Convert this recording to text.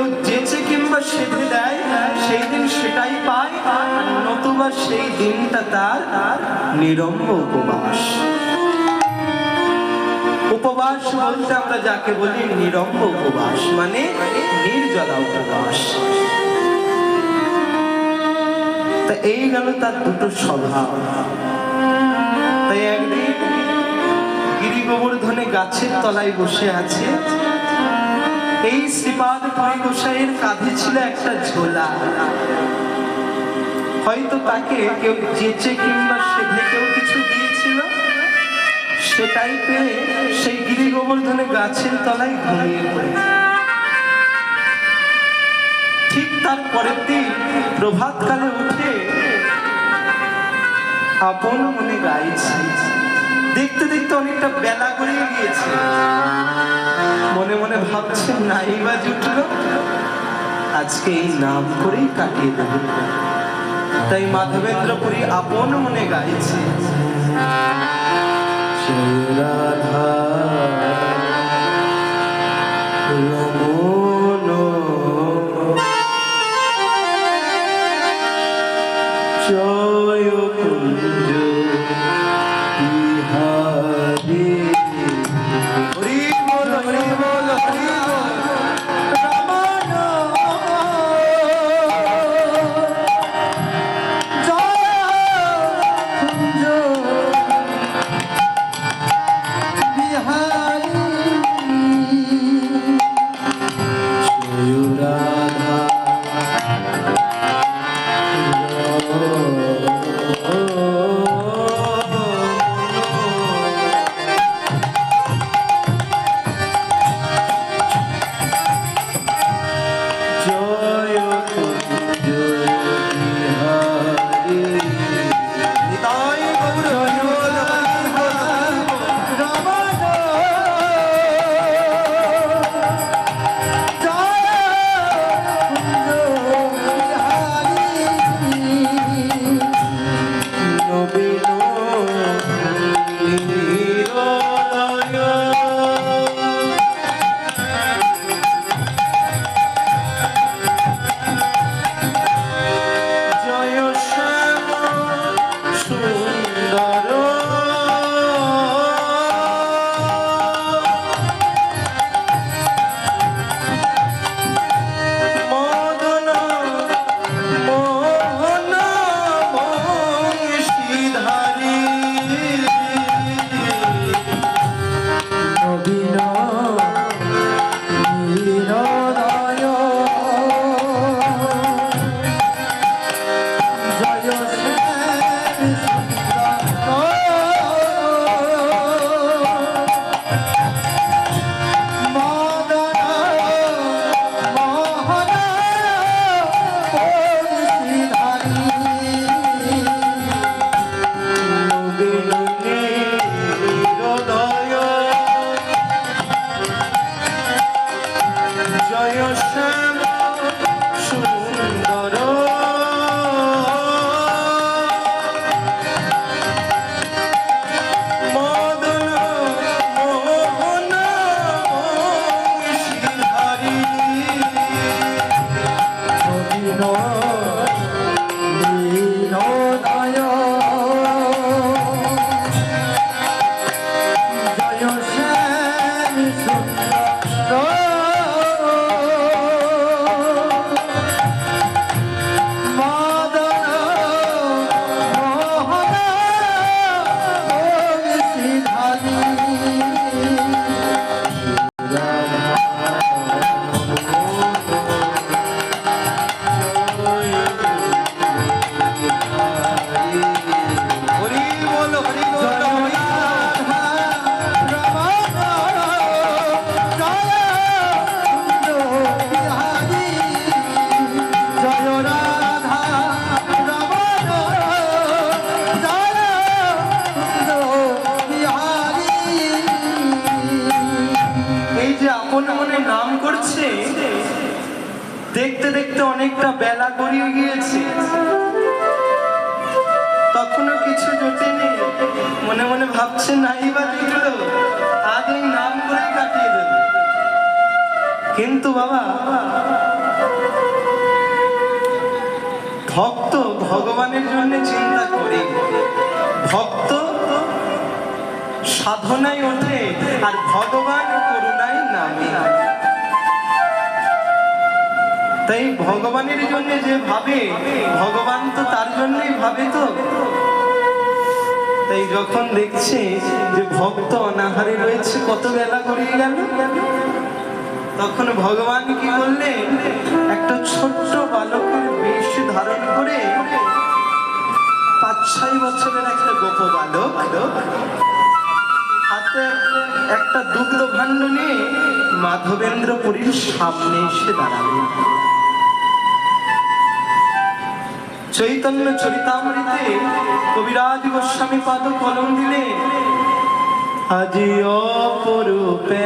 কেউ যেচে কিংবা সেধে দেয়, সেই দিন সেটাই পায় নতুবা সেই দিনটা তার নিরম্ব উপবাস। উপবাস বলতে আমরা যাকে বলি নিরম্ব উপবাস মানে নির্জলা উপবাস। তা এই গেল তার দুটো স্বভাব। তাই একদিন গিরি গোবর্ধনে গাছের তলায় বসে আছে এই শ্রীপাদ গোসাইয়ের কাঁধে ছিল একটা ঝোলা। হয়তো তাকে কেউ যেচে কিংবা সেধে কেউ কিছু দিয়েছিল? সেটাই পেয়ে সেই গিরি গোবর্ধনে গাছের তলায় ঘুমিয়ে পড়ে ঠিক তার পরের দিন প্রভাতকালে উঠে আপন মনে গাইছে। দেখতে দেখতে অনেকটা বেলা গড়িয়ে গিয়েছে। ভাবছে নাই বা জুটলো। আজকে এই নাম করেই কাটিয়ে দেব। তাই মাধবেন্দ্রপুরী আপন মনে গাইছে। রাধা জয় দেখতে দেখতে অনেকটা বেলা গড়িয়ে গিয়েছে। তখনও কিছু জোটে নেই। মনে মনে ভাবছে নাই বা জুটলো আগেই নাম করে কাটিয়ে দেবে। কিন্তু বাবা, ভক্ত ভগবানের জন্য চিন্তা করে। ভক্ত সাধনায় ওঠে আর ভগবান করুণায় নামে। তাই ভগবানের জন্য যে ভাবে, ভগবান তো তার জন্যই ভাবে তো। তাই যখন দেখছে যে ভক্ত অনাহারে রয়েছে, কত বেলা গড়িয়ে গেল। তখন ভগবান কি করলেন? একটা ছোট্ট বালকের বেশ ধারণ করে পাঁচ ছয় বছরের একটা গোপ বালক হাতে একটা দুগ্ধ ভাণ্ড নিয়ে মাধবেন্দ্রপুরীর সামনে এসে দাঁড়ালেন। চৈতন্য চরিতামৃতে কবিরাজ গোস্বামী পাদ কলম দিলে। আজি অপরূপে